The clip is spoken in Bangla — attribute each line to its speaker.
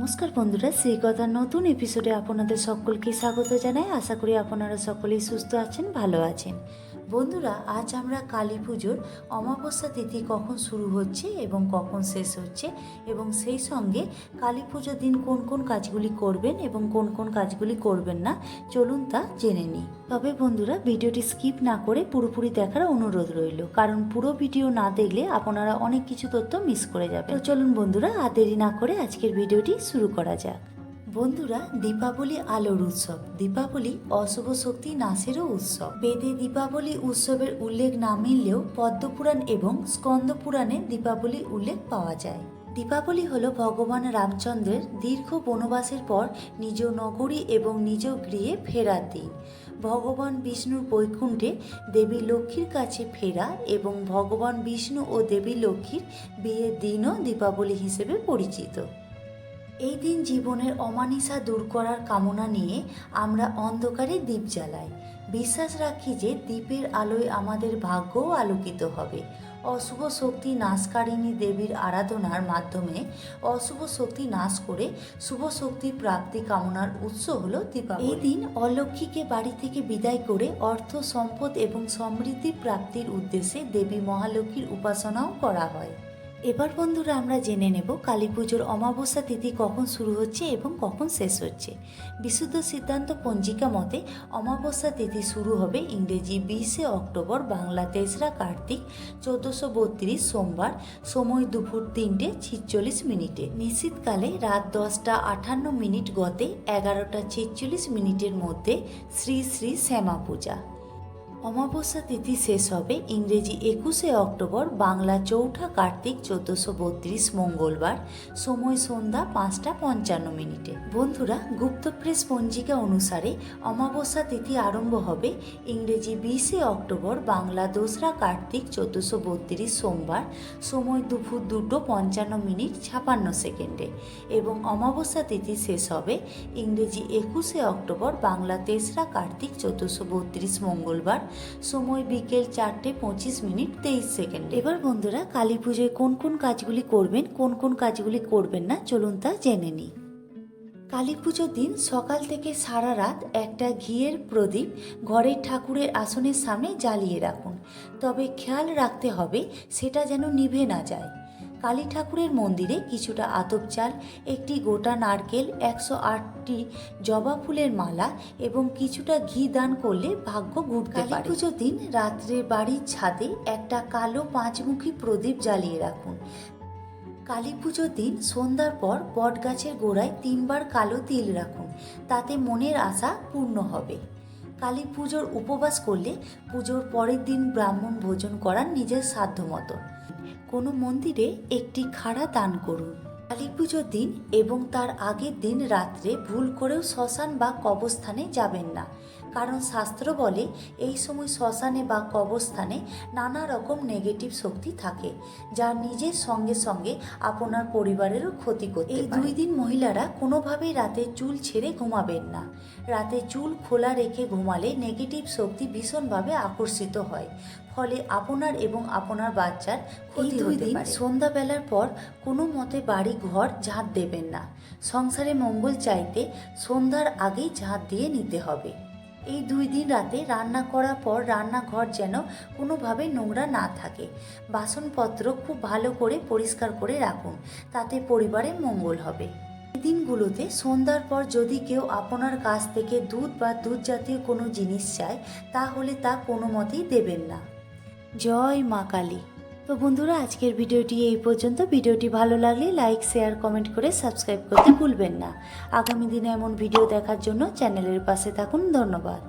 Speaker 1: নমস্কার বন্ধুরা সেই কথা নতুন এপিসোডে আপনাদের সকলকে স্বাগত জানাই। আশা করি আপনারা সকলেই সুস্থ আছেন, ভালো আছেন। বন্ধুরা, আজ আমরা কালী পুজোর অমাবস্যা তিথি কখন শুরু হচ্ছে এবং কখন শেষ হচ্ছে এবং সেই সঙ্গে কালী পুজোর দিন কোন কোন কাজগুলি করবেন এবং কোন কোন কাজগুলি করবেন না, চলুন তা জেনে নিই। তবে বন্ধুরা, ভিডিওটি স্কিপ না করে পুরোপুরি দেখার অনুরোধ রইল। কারণ পুরো ভিডিও না দেখলে আপনারা অনেক কিছু তথ্য মিস করে যাবেন। তো চলুন বন্ধুরা, আর দেরি না করে আজকের ভিডিওটি শুরু করা যাক। বন্ধুরা, দীপাবলি আলোর উৎসব। দীপাবলি অশুভ শক্তি নাশেরও উৎসব। বেদে দীপাবলি উৎসবের উল্লেখ না মিললেও পদ্মপুরাণ এবং স্কন্দ পুরাণে দীপাবলি উল্লেখ পাওয়া যায়। দীপাবলি হল ভগবান রামচন্দ্রের দীর্ঘ বনবাসের পর নিজ নগরী এবং নিজ গৃহে ফেরার দিন। ভগবান বিষ্ণুর বৈকুণ্ঠে দেবী লক্ষ্মীর কাছে ফেরা এবং ভগবান বিষ্ণু ও দেবী লক্ষ্মীর বিয়ের দিনও দীপাবলি হিসেবে পরিচিত। এই দিন জীবনের অমানিসা দূর করার কামনা নিয়ে আমরা অন্ধকারে দ্বীপ জ্বালাই। বিশ্বাস রাখি যে দ্বীপের আলোয় আমাদের ভাগ্যও আলোকিত হবে। অশুভ শক্তি নাশকারিণী দেবীর আরাধনার মাধ্যমে অশুভ শক্তি নাশ করে শুভ শক্তি প্রাপ্তি কামনার উৎস হল দীপাবলি। এই দিন অলক্ষ্মীকে বাড়ি থেকে বিদায় করে অর্থ, সম্পদ এবং সমৃদ্ধি প্রাপ্তির উদ্দেশ্যে দেবী মহালক্ষ্মীর উপাসনাও করা হয়। এবার বন্ধুরা আমরা জেনে নেব কালী পুজোর অমাবস্যা তিথি কখন শুরু হচ্ছে এবং কখন শেষ হচ্ছে। বিশুদ্ধ সিদ্ধান্ত পঞ্জিকা মতে অমাবস্যা তিথি শুরু হবে ইংরেজি বিশে অক্টোবর, বাংলা তেসরা কার্তিক, চোদ্দোশো বত্রিশ সোমবার, সময় দুপুর তিনটে ছিচল্লিশ মিনিটে। নিশ্চিতকালে রাত দশটা আটান্ন মিনিট গতে এগারোটা ছেচল্লিশ মিনিটের মধ্যে শ্রী শ্রী শ্যামা পূজা। অমাবস্যা তিথি শেষ হবে ইংরেজি একুশে অক্টোবর, বাংলা চৌঠা, কার্তিক চোদ্দশো বত্রিশ, মঙ্গলবার, সময় সন্ধ্যা পাঁচটা পঞ্চান্ন মিনিটে। বন্ধুরা, গুপ্ত প্রেস পঞ্জিকা অনুসারে অমাবস্যা তিথি আরম্ভ হবে ইংরেজি বিশে অক্টোবর, বাংলা দোসরা, কার্তিক চোদ্দশো বত্রিশ, সোমবার, সময় দুপুর দুটো পঞ্চান্ন মিনিট ছাপান্ন সেকেন্ডে। এবং অমাবস্যা তিথি শেষ হবে ইংরেজি একুশে অক্টোবর, বাংলা তেসরা, কার্তিক চোদ্দশো বত্রিশ, মঙ্গলবার সময় বিকেল চারটে পঁচিশ মিনিট তেইশ সেকেন্ড। এবার বন্ধুরা, কালী পুজোয় কোন কোন কাজগুলি করবেন, কোন কোন কাজগুলি করবেন না, চলুন তা জেনে নিই। কালী পুজোর দিন সকাল থেকে সারা রাত একটা ঘিয়ের প্রদীপ ঘরের ঠাকুরের আসনের সামনে জ্বালিয়ে রাখুন। তবে খেয়াল রাখতে হবে, সেটা যেন নিভে না যায়। কালী ঠাকুরের মন্দিরে কিছুটা আতপ চাল, একটি গোটা নারকেল, একশো আটটি জবা ফুলের মালা এবং কিছুটা ঘি দান করলে ভাগ্য ঘুরতে পারে। পুজোর দিন রাত্রে বাড়ির ছাদে একটা কালো পাঁচমুখী প্রদীপ জ্বালিয়ে রাখুন। কালী পুজোর দিন সন্ধ্যার পর বট গাছের গোড়ায় তিনবার কালো তিল রাখুন, তাতে মনের আশা পূর্ণ হবে। কালী পুজোর উপবাস করলে পুজোর পরের দিন ব্রাহ্মণ ভোজন করার নিজের সাধ্য মতো কোনো মন্দিরে একটি খাড়া দান করুন। কালী পুজোর দিন এবং তার আগের দিন রাত্রে ভুল করেও শ্মশান বা কবরস্থানে যাবেন না। কারণ শাস্ত্র বলে এই সময় শ্মশানে বা কবরস্থানে নানা রকম নেগেটিভ শক্তি থাকে যা নিজের সঙ্গে সঙ্গে আপনার পরিবারেরও ক্ষতি করতে এই দুই দিন মহিলারা কোনোভাবেই রাতে চুল ছেড়ে ঘুমাবেন না। রাতে চুল খোলা রেখে ঘুমালে নেগেটিভ শক্তি ভীষণভাবে আকর্ষিত হয় ফলে আপনার এবং আপনার বাচ্চার এই দুই দিন সন্ধ্যাবেলার পর কোনো মতে বাড়ি ঘর ঝাঁট দেবেন না। সংসারে মঙ্গল চাইতে সন্ধ্যার আগেই ঝাঁট দিয়ে নিতে হবে। এই দুই দিন রাতে রান্না করার পর রান্নাঘর যেন কোনোভাবে নোংরা না থাকে। বাসনপত্র খুব ভালো করে পরিষ্কার করে রাখুন, তাতে পরিবারে মঙ্গল হবে। দিনগুলোতে সন্ধ্যার পর যদি কেউ আপনার কাছ থেকে দুধ বা দুধ জাতীয় কোনো জিনিস চায়, তাহলে তা কোনো মতেই দেবেন না। জয় মা কালী। তো বন্ধুরা, আজকের ভিডিওটি এই পর্যন্ত। ভিডিওটি ভালো লাগলে লাইক শেয়ার কমেন্ট করে সাবস্ক্রাইব করতে ভুলবেন না। আগামী দিনে এমন ভিডিও দেখার জন্য চ্যানেলের পাশে থাকুন। ধন্যবাদ।